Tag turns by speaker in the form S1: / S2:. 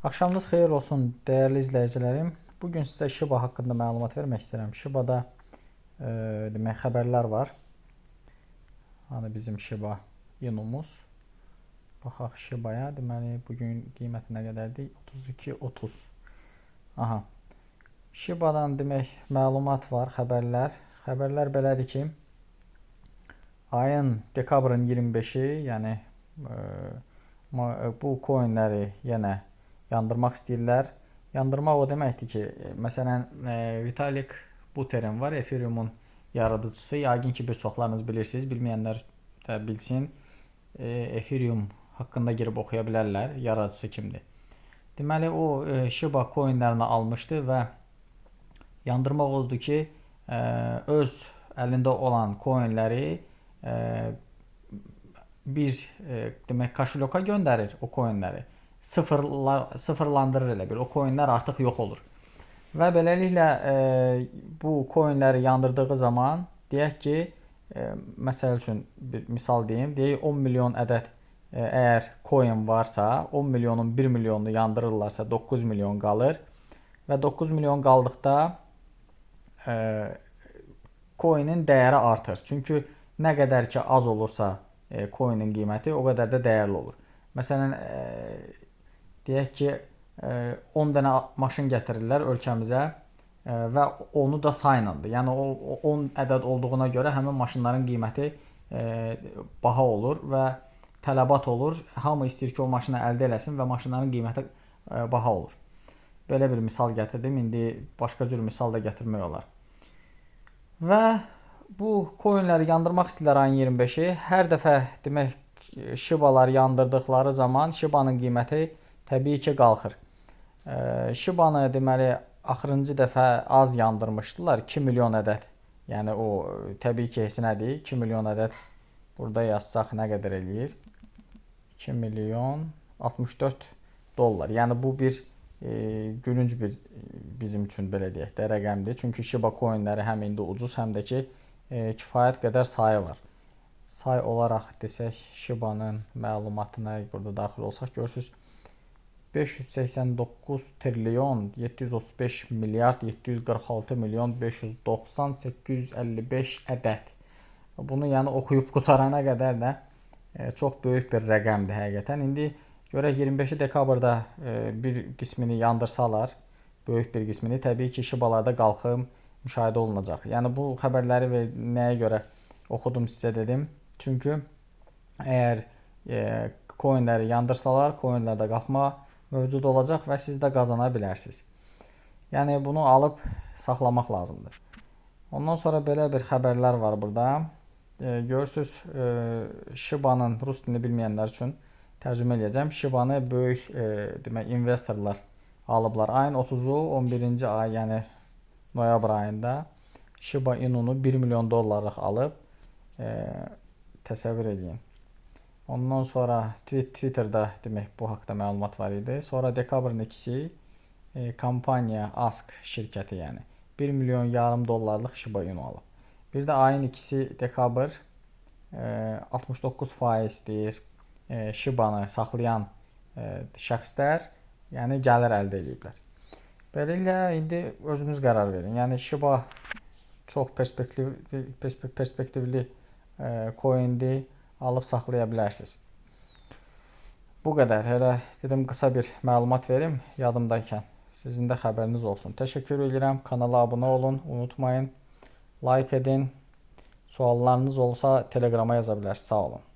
S1: Axşamınız xeyir olsun dəyərli izləyicilərim. Bu gün sizə Shiba haqqında məlumat vermək istəyirəm. Shibada e, demək xəbərlər var. Hani bizim Shiba Inu'muz. Baxaq Shibaya. Deməli bu gün qiyməti nə qədərdir? 32.30. Aha. Shibadan demək məlumat var, xəbərlər. Xəbərlər belədir ki, ayın dekabrın 25-i, yəni e, e, bu coinləri yenə yandırmaq istəyirlər. Yandırmaq o deməkdir ki, e, məsələn, e, Vitalik Buterin var, Ethereum-un yaradıcısı. Yəqin ki, bir çoxlarınız bilirsiniz, bilməyənlər də bilsin. E, Ethereum haqqında girib oxuya bilərlər, yaradıcısı kimdir. Deməli, o e, Shiba coinlərini almışdı və yandırmaq odur ki, e, öz əlində olan coinləri e, bir e, demək koşulyoka göndərir o coinləri. Sıfırlar sıfırlandırır elə bil. O coinlər artıq yox olur. Və beləliklə e, bu coinləri yandırdığı zaman deyək ki, e, məsəl üçün bir misal deyim, deyək 10 milyon ədəd e, əgər coin varsa, 10 milyonun 1 milyonunu yandırırlarsa 9 milyon qalır və 9 milyon qaldıqda e, coinin dəyəri artır. Çünki nə qədər ki az olursa e, coinin qiyməti o qədər də dəyərli olur. Məsələn, e, deyək ki, e, 10 dənə maşın gətirirlər ölkəmizə e, və onu da saylandı. Yəni o o 10 ədəd olduğuna görə həmin maşınların qiyməti e, baha olur və tələbat olur. Hamı istəyir ki, o maşını əldə eləsin və maşınların qiyməti e, baha olur. Belə bir misal gətirdim. İndi başqa cür misal da gətirmək olar. Və bu coinləri yandırmaq istəyirlər ayın 25-i. Hər dəfə demək Shibalar yandırdıqları zaman Shiba'nın qiyməti təbii ki qalxır. Shiba'nı deməli axırıncı dəfə az yandırmışdılar 2 milyon ədəd. Yəni o təbii ki heç nədir. 2 milyon ədəd burada yazsaq nə qədər eləyir? 2 milyon 64 dollar. Yəni bu bir e, gülünc bir e, bizim üçün belə deyək də rəqəmdir. Çünki Shiba coinləri həm indi ucuz, həm də ki e, kifayət qədər sayı var. Say olaraq desək Shiba'nın məlumatına burada daxil olsaq görürsüz 589 trilyon 735 milyard 746 milyon 590 855 ədəd. Bunu yəni oxuyub qutarana qədər də e, çox böyük bir rəqəmdir həqiqətən. İndi görək 25 dekabrda e, bir qismini yandırsalar, böyük bir qismini təbii ki, Shibalarda qalxım müşahidə olunacaq. Yəni bu xəbərləri və nəyə görə oxudum sizə dedim. Çünki əgər e, yandırsalar, coinlərdə qalxma mövcud olacaq və siz də qazana bilərsiniz. Yəni bunu alıb saxlamaq lazımdır. Ondan sonra belə bir xəbərlər var burada. E, görürsüz, e, Shiba-nın rus dilini bilməyənlər üçün tərcümə edəcəm. Shiba-nı böyük e, demək investorlar alıblar. Ayın 30-u 11-ci ay, yəni noyabr ayında Shiba Inu-nu 1 milyon dollarlıq alıb e, təsəvvür edin. Ondan sonra Twitterda demək bu haqqda məlumat var idi. Sonra dekabrın 2-si e, kampaniya Ask şirkəti yəni 1 milyon yarım dollarlıq Shiba Inu alıb. Bir də ayın 2-si dekabr e, 69% deyir e, Shiba-nı saxlayan e, şəxslər yəni gəlir əldə ediblər. Beləliklə indi özünüz qərar verin. Yəni Shiba çox perspektivli perspe- perspektivli e, coindir alıb saxlaya bilərsiniz. Bu qədər. Elə dedim qısa bir məlumat verim yadımdaykən. Sizin də xəbəriniz olsun. Təşəkkür edirəm. Kanala abunə olun, unutmayın. Like edin. Suallarınız olsa Telegrama yaza bilərsiniz. Sağ olun.